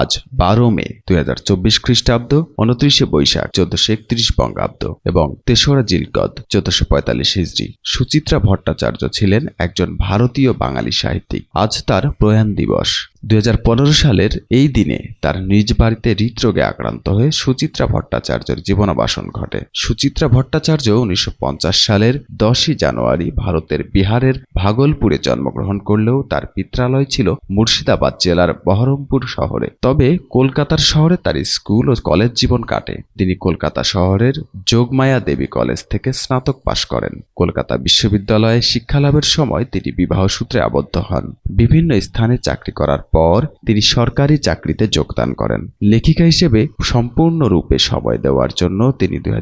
আজ বারো মে দুই হাজার চব্বিশ খ্রিস্টাব্দ, উনত্রিশে বৈশাখ চোদ্দশো একত্রিশ বঙ্গাব্দ এবং তেসরা জিলকদ চোদ্দশো পঁয়তাল্লিশ হিজড়ি। সুচিত্রা ভট্টাচার্য ছিলেন একজন ভারতীয় বাঙালি সাহিত্যিক। আজ তার প্রয়াণ দিবস। দুই হাজার পনেরো সালের এই দিনে তার নিজ বাড়িতে হৃদরোগে আক্রান্ত হয়ে সুচিত্রা ভট্টাচার্যের জীবনাবাসন ঘটে। সুচিত্রা ভট্টাচার্য উনিশশো পঞ্চাশ সালের দশই জানুয়ারি ভারতের বিহারের ভাগলপুরে জন্মগ্রহণ করলেও তার পিত্রালয় ছিল মুর্শিদাবাদ জেলার বহরমপুর শহরে। তবে কলকাতার শহরে তার স্কুল ও কলেজ জীবন কাটে। তিনি কলকাতা শহরের যোগমায়া দেবী কলেজ থেকে স্নাতক পাশ করেন। কলকাতা বিশ্ববিদ্যালয়ে শিক্ষালাভের সময় তিনি বিবাহ সূত্রে আবদ্ধ হন। বিভিন্ন স্থানে চাকরি করার পর তিনি সরকারি চাকরিতে যোগদান করেন। লেখিকা হিসেবে সম্পূর্ণরূপে সময় দেওয়ার জন্য তিনি দুই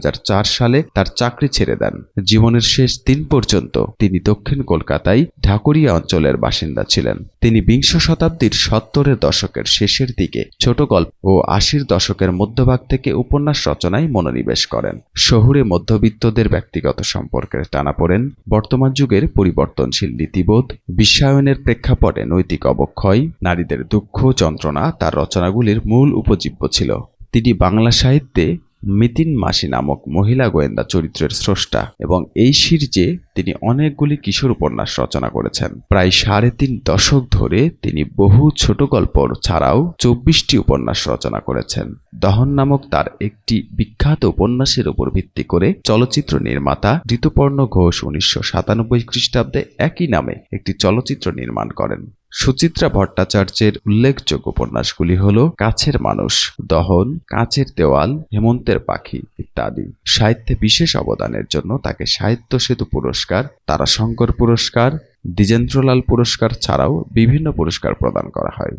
সালে তার চাকরি ছেড়ে দেন। জীবনের শেষ দিন পর্যন্ত তিনি দক্ষিণ কলকাতায় ঢাকুরিয়া অঞ্চলের বাসিন্দা ছিলেন। তিনি বিংশ শতাব্দীর সত্তরের দশকের শেষের দিকে ছোট গল্প ও আশির দশকের মধ্যভাগ থেকে উপন্যাস রচনায় মনোনিবেশ করেন। শহুরে মধ্যবিত্তদের ব্যক্তিগত সম্পর্কের টানাপোড়েন বর্তমান যুগের পরিবর্তনশীল নীতিবোধ, বিশ্বায়নের প্রেক্ষাপটে নৈতিক অবক্ষয় নারীদের দুঃখ যন্ত্রণা তার রচনাগুলির মূল উপজীব্য ছিল। তিনি বাংলা সাহিত্যে মিতিন মাসি নামক মহিলা গোয়েন্দা চরিত্রের স্রষ্টা এবং এই সিরিজে তিনি অনেকগুলি কিশোর উপন্যাস রচনা করেছেন। প্রায় সাড়ে তিন দশক ধরে তিনি বহু ছোট গল্প ছাড়াও চব্বিশটি উপন্যাস রচনা করেছেন। দহন নামক তার একটি বিখ্যাত উপন্যাসের উপর ভিত্তি করে চলচ্চিত্র নির্মাতা ঋতুপর্ণ ঘোষ উনিশশো সাতানব্বই খ্রিস্টাব্দে একই নামে একটি চলচ্চিত্র নির্মাণ করেন। সুচিত্রা ভট্টাচার্যের উল্লেখযোগ্য উপন্যাসগুলি হল কাছের মানুষ, দহন, কাঁচের দেওয়াল, হেমন্তের পাখি ইত্যাদি। সাহিত্যে বিশেষ অবদানের জন্য তাকে সাহিত্য সেতু পুরস্কার, তারাশঙ্কর পুরস্কার, দ্বিজেন্দ্রলাল পুরস্কার ছাড়াও বিভিন্ন পুরস্কার প্রদান করা হয়।